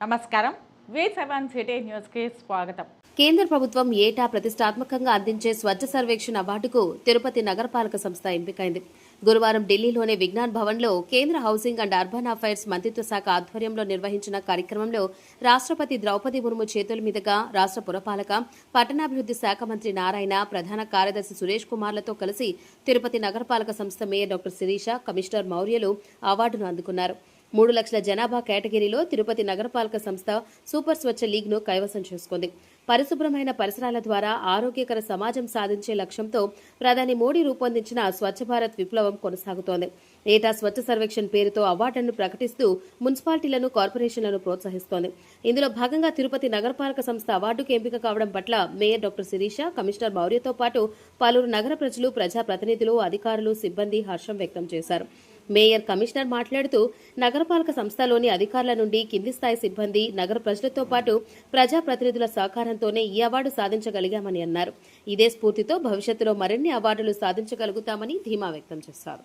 నమస్కారం. Way seven city న్యూస్కి స్వాగతం. కేంద్ర ప్రభుత్వం ఏటా ప్రతిష్టాత్మకంగా అందించే స్వచ్ఛ సర్వేక్షణ అవార్డుకు తిరుపతి నగరపాలక సంస్థ ఎంపికైంది. గురువారం ఢిల్లీలోని విజ్ఞాన్ భవన్లో కేంద్ర హౌసింగ్ అండ్ అర్బన్ అఫైర్స్ మంత్రిత్వ శాఖ ఆధ్వర్యంలో నిర్వహించిన కార్యక్రమంలో రాష్ట్రపతి ద్రౌపది ముర్ము చేతుల మీదుగా రాష్ట్ర పురపాలక పట్టణాభివృద్ధి శాఖ మంత్రి నారాయణ ప్రధాన కార్యదర్శి సురేష్ కుమార్లతో కలిసి తిరుపతి నగరపాలక సంస్థ మేయర్ డాక్టర్ శిరీష కమిషనర్ మౌర్యలు అవార్డును అందుకున్నారు. మూడు లక్షల జనాభా కేటగిరీలో తిరుపతి నగరపాలక సంస్థ సూపర్ స్వచ్ఛ లీగ్ను కైవసం చేసుకుంది. పరిశుభ్రమైన పరిసరాల ద్వారా ఆరోగ్యకర సమాజం సాధించే లక్ష్యంతో ప్రధాని మోడీ రూపొందించిన స్వచ్ఛ భారత్ విప్లవం కొనసాగుతోంది. ఏటా స్వచ్ఛ సర్వేక్షణ్ పేరుతో అవార్డులను ప్రకటిస్తూ మున్సిపాలిటీలను కార్పొరేషన్లను ప్రోత్సహిస్తోంది. ఇందులో భాగంగా తిరుపతి నగరపాలక సంస్థ అవార్డుకు ఎంపిక కావడం పట్ల మేయర్ డాక్టర్ శిరీష కమిషనర్ మౌర్యతో పాటు పలువురు నగర ప్రజలు ప్రజాప్రతినిధులు అధికారులు సిబ్బంది హర్షం వ్యక్తం చేశారు. మేయర్ కమిషనర్ మాట్లాడుతూ నగరపాలక సంస్థలోని అధికారుల నుండి కింది స్థాయి సిబ్బంది నగర ప్రజలతో పాటు ప్రజాప్రతినిధుల సహకారంతోనే ఈ అవార్డు సాధించగలిగామని అన్నారు. ఇదే స్ఫూర్తితో భవిష్యత్తులో మరిన్ని అవార్డులు సాధించగలుగుతామని ధీమా వ్యక్తం చేశారు.